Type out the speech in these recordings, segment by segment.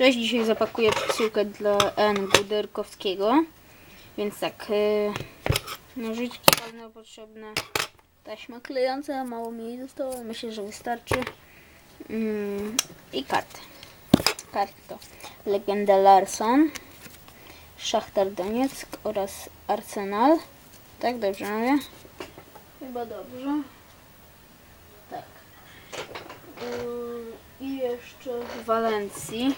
Cześć, dzisiaj zapakuję przesyłkę dla N. Buderkowskiego. Więc tak, yy, nożyczki pewno potrzebne. Taśma klejąca, mało mi jej zostało, myślę, że wystarczy. Mm, I karty. Karty to Legenda Larson, Szachtar Donieck oraz Arsenal. Tak, dobrze mówię? Chyba dobrze. Tak. Yy, I jeszcze w Walencji.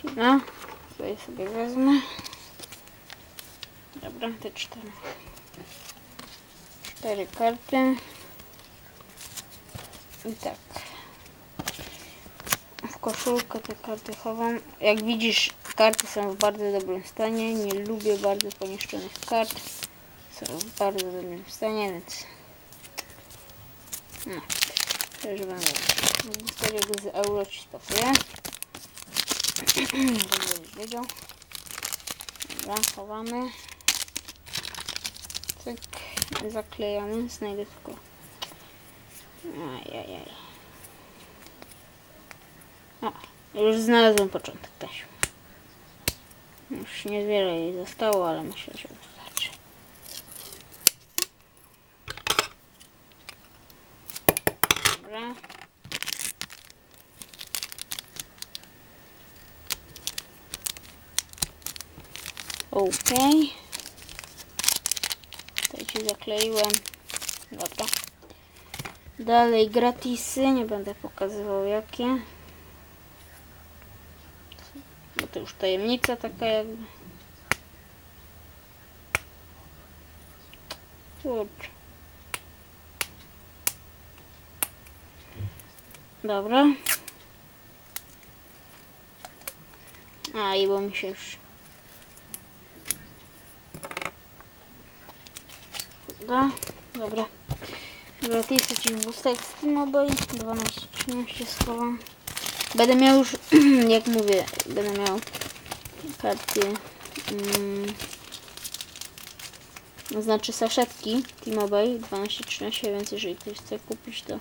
Chwila. Tutaj sobie wezmę. Dobra, te cztery. Cztery karty. I tak. W koszulkę te karty chowam. Jak widzisz, karty są w bardzo dobrym stanie. Nie lubię bardzo poniszczonych kart. Są w bardzo dobrym stanie, więc... No. Też będę. Z euro ci spakuję. Będę wiedział. Dobra, chowamy. Cyk. Zaklejamy. Znajdę tylko. Ajajaj. O, już znalazłem początek taśmy. Już niewiele jej zostało, ale myślę, że wystarczy. Dobra. Okej. Tutaj ci zakleiłem. Dobra. Dalej gratisy, nie będę pokazywał jakie. To już tajemnica taka jakby. Kurczę. Dobra. A i bo mi się już. Dobra. Dobra. Gratisy ci w bustach z Mobile 12-13 schowam. Będę miał już, jak mówię, będę miał karty, mm, znaczy saszetki T-Mobile 12-13, więc jeżeli ktoś chce kupić, to,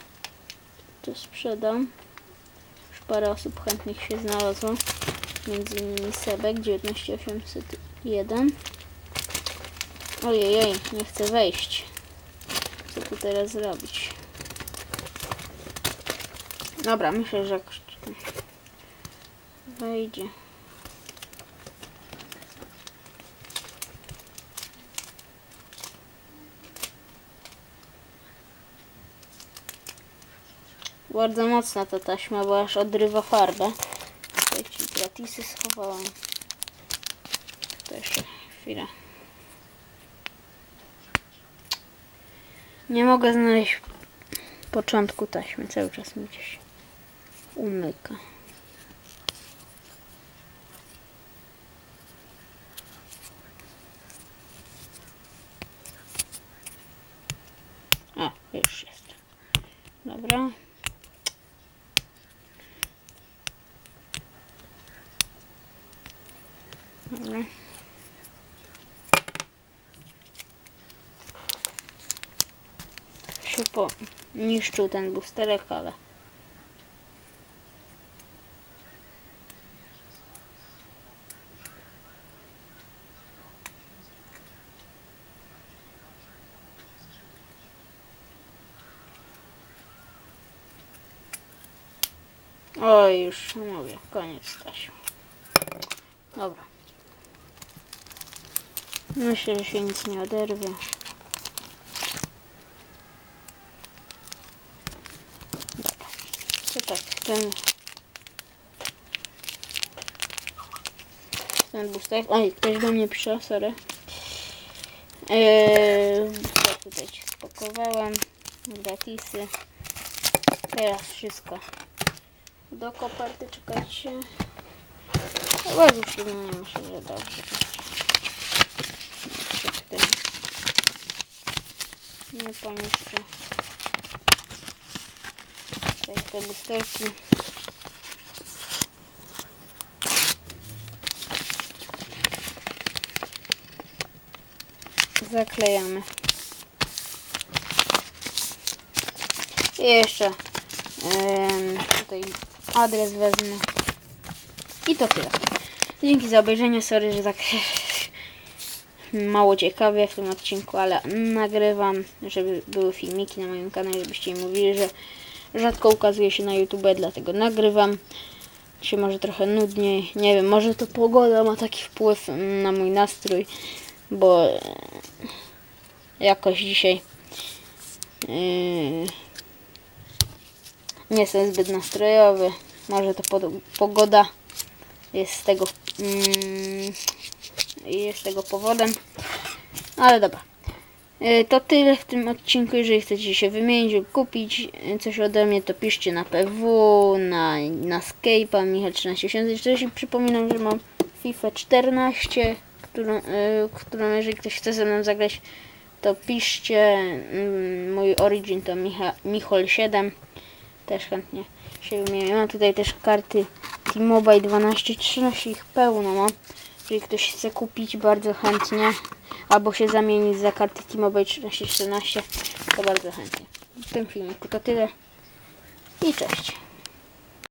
to sprzedam. Już parę osób chętnych się znalazło, między innymi Sebek 19801. Ojej, nie chcę wejść. Co tu teraz zrobić? Dobra, myślę, że jakoś wejdzie. Bardzo mocna ta taśma, bo aż odrywa farbę. Tutaj ci gratisy schowałam. To jeszcze chwilę. Nie mogę znaleźć początku taśmy. Cały czas mi gdzieś umyka. A, już jest. Dobra. Dobra. Się poniszczył ten boosterek, ale Oj, już mówię, koniec Stasiu. Dobra. Myślę, że się nic nie oderwie. To tak, ten... Ten booster... Oj, ktoś do mnie pisze, sorry. Eee, tutaj spakowałem. Gratisy. Teraz wszystko. Do koperty czekajcie. Chyba już nie myślę, że dobrze. Nie pomieszczę. Te boosterki. Zaklejamy. I jeszcze em, tutaj adres wezmę. I to tyle. Dzięki za obejrzenie. Sorry, że tak mało ciekawie w tym odcinku, ale nagrywam, żeby były filmiki na moim kanale, żebyście mi mówili, że rzadko ukazuje się na YouTube, dlatego nagrywam. Się może trochę nudniej, nie wiem, może to pogoda ma taki wpływ na mój nastrój, bo e, jakoś dzisiaj yy, nie jestem zbyt nastrojowy. Może to pogoda jest z tego mm, jest tego powodem. Ale dobra. Y, To tyle w tym odcinku. Jeżeli chcecie się wymienić lub kupić y, coś ode mnie, to piszcie na PW, na, na Skype'a, Michał 1340. Przypominam, że mam FIFA 14, którą, y, którą jeżeli ktoś chce ze mną zagrać, to piszcie. Mm, Mój origin to Micha, Michol 7. Też chętnie się wymienię. Mam tutaj też karty T-Mobile 12, 13, ich pełno mam. Jeżeli ktoś chce kupić bardzo chętnie, albo się zamienić za karty T-Mobile 13, 14, to bardzo chętnie. W tym filmiku to tyle i cześć.